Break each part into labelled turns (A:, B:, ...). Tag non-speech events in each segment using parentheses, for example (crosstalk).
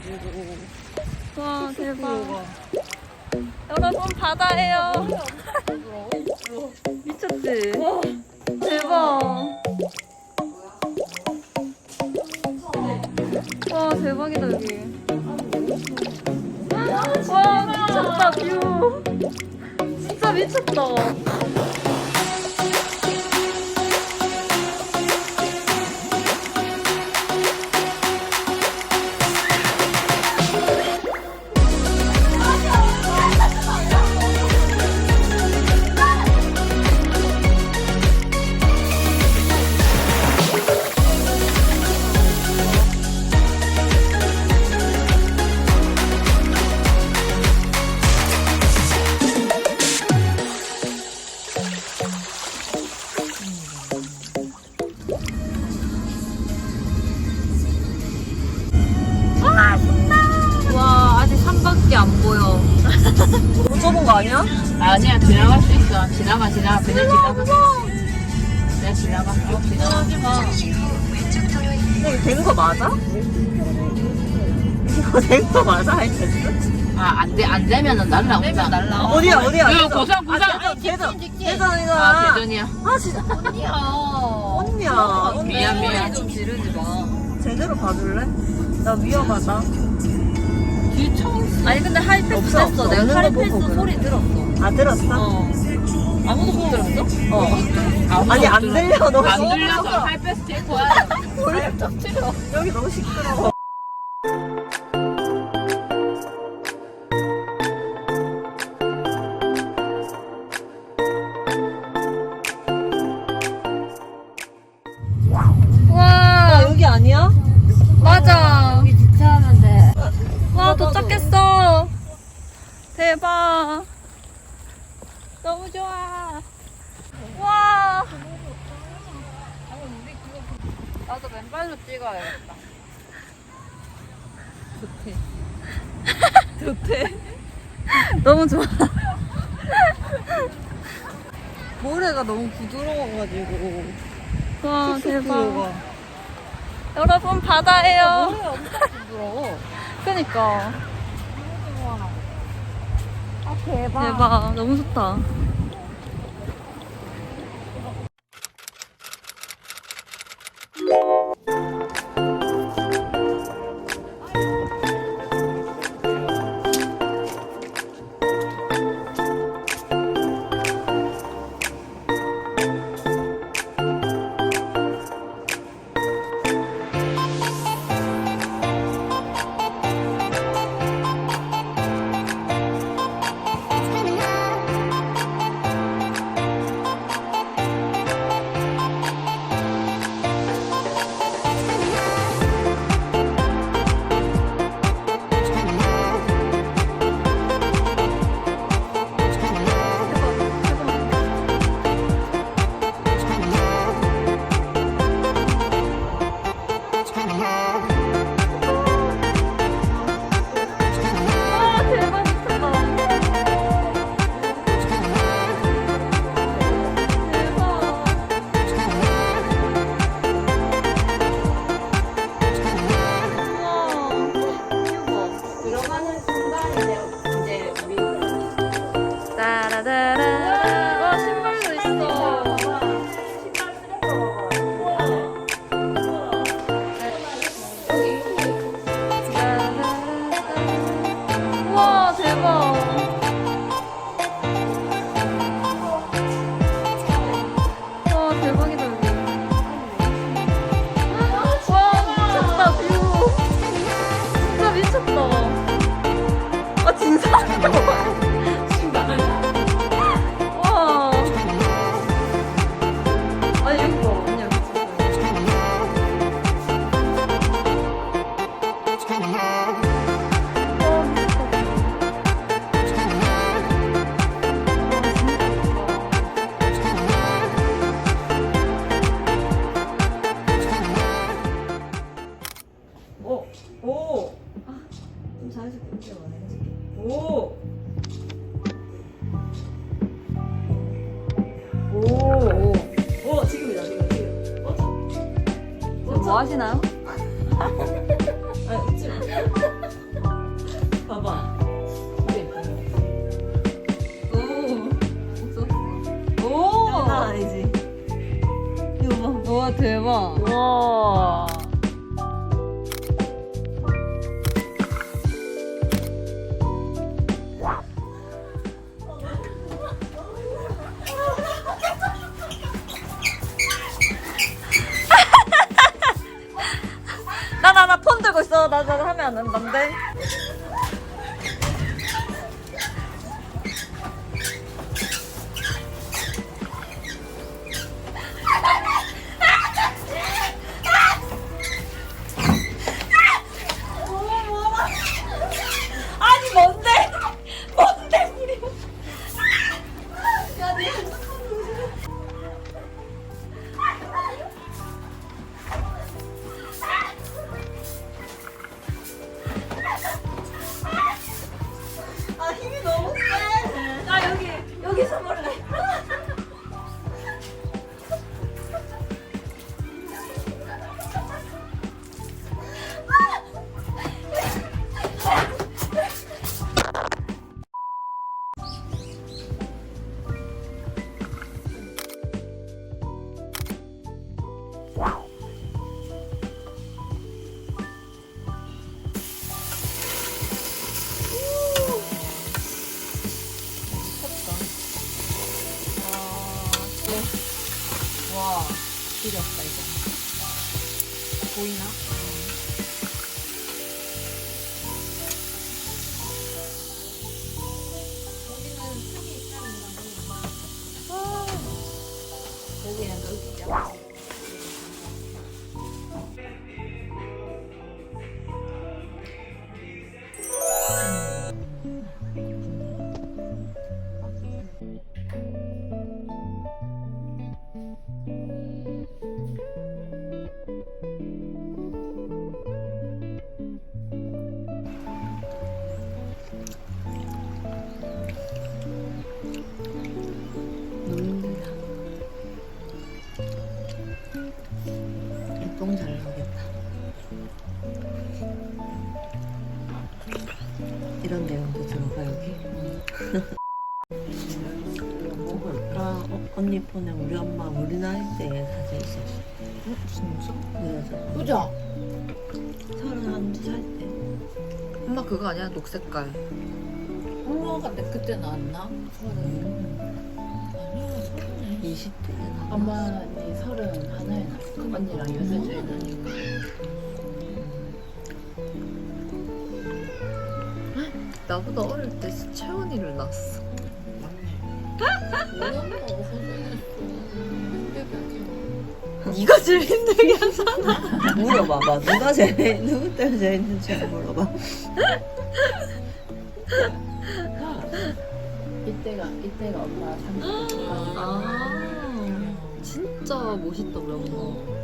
A: 부러워가지고.
B: 와 대박. 여러분 바다예요. 미쳤지? 대박. 와 대박이다 여기. 와 미쳤다 뷰. 진짜 미쳤다. 안 보여. (laughs)
A: 못 접은 거 아니야?
C: 아니야 지나갈 수 있어 지나가 지나가 그냥 지나가 그냥 지나가 어, 지나가
A: 근데 이거 된 거 맞아? 이거 된 거 맞아? 하이패스?
C: 아안돼 안 되면은 날라온다 날라
A: 어디야, 어디야?
C: 이거. 고상, 고상.
A: 아, 대전, 대전.
C: 아
A: 대전이다.
C: 대전이야
A: 아, 진짜.
B: 언니야.
A: 언니야. 언니.
C: 미안, 미안.
B: 좀 지르지 마.
A: 제대로 봐줄래? 나 위험하다.
C: 뒤 처음
B: 아니 근데 하이패스
A: 없어,
B: 됐어.
A: 없어.
B: 내가 하이패스
A: 보고
B: 소리 들었어.
A: 아, 들었어?
B: 어. 아무도 못 들었어?
A: 어.
C: 아무도
A: 아니,
C: 못
A: 안. 들려. 너무
C: 안. 들려서
B: 볼륨 (laughs) 좀 줄여.
A: 여기 너무 시끄러워.
B: 대박. 너무 좋아. 와. 나도 맨발로 찍어야겠다. 좋대. (laughs) 좋대. 너무 좋아.
A: 모래가 너무 부드러워가지고.
B: 와 대박.
A: 부드러워.
B: 여러분 바다예요.
A: 모래가 엄청 부드러워.
B: 그니까
A: 아, 대박.
B: 대박. 너무 좋다.
A: 오. 오, 지금이다, 지금, 지금. 어?
B: 지금 뭐 하시나요?
A: 아, 지금. 봐봐. 오. 오. 장난 아니지. 이거 봐. 와, 대박. 와. 나, 나 하면 안
C: 된다는데. 지렸다, 이거. 보이나? 여기
A: 똥잘 나오겠다. 이런 내용도 들어가 여기. (laughs) 아 어, 언니 폰에 우리 엄마 우리 나이 때 사진 있었어.
C: 진짜?
A: 네, 저
C: 보자.
A: 서른 한살 때.
D: 엄마 그거 아니야? 녹색깔.
C: 엄마가 내 그때 나왔나? 서른. 아니야, 서른에.
A: 20대 때 나.
C: 엄마 네 서른 하나에 났어. 언니랑 여섯 차이 나니까.
D: 나보다 어릴 때 채원이를 낳았어.
C: 우리
D: 네가 제일 힘들게 하잖아.
A: 물어봐봐. 누가 제일 누구 때문에 제일 힘든지 물어봐.
C: 이때가 이때가 엄마 30대
D: 아, 진짜 멋있다 우리 엄마.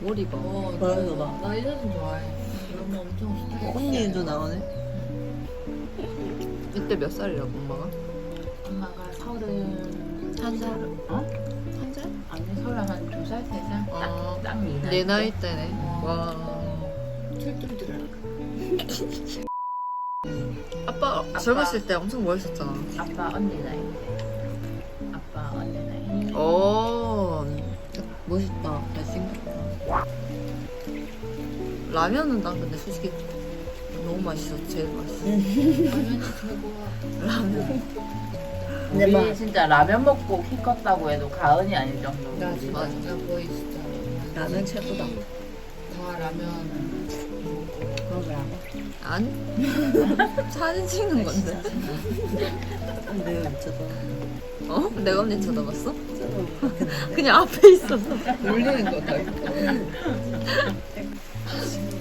D: 머리가.
C: 어,
A: 뭐라고 봐.
C: 나이 사진 좋아해. 우리 엄마 엄청 스타일.
A: 언니도 나오네.
D: 이때 몇 살이라고 엄마가?
C: 엄마가 서른
D: 한 살?
C: 어? 아니 서른 한두 살, 세 살?
D: 아,
C: 딱딱네
D: 내 나이 때네.
C: 어.
D: 와. (laughs)
C: 툴툴툴.
D: 아빠 젊었을 때 엄청 멋있었잖아.
C: 아빠 언니 나이 때. 아빠 언니 나이.
D: 오,
A: 멋있다. 잘생겼다.
D: 라면은 난 근데 솔직히 너무 맛있어. 제일 맛있어.
C: 라면이 최고야.
D: 라면.
A: 근데
E: 우리
A: 막
E: 진짜 라면 먹고 키 컸다고 해도 가은이 아닐 정도로
C: 나
E: 우리
C: 진짜 진짜 거의 진짜
A: 라면 최고다.
C: 다 라면
A: 먹으라고.
D: 아니? (laughs) 사진 찍는 건데.
A: 근데 미쳐서
D: 어? 내가 언니 쳐다봤어? 그냥 앞에 있었어.
C: 놀리는 거다. (laughs)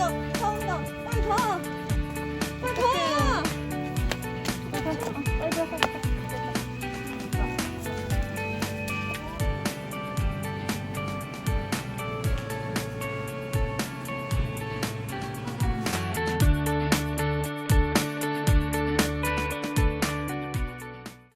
A: 빨리 가. 차온다. 빨리 가. 빨리 가.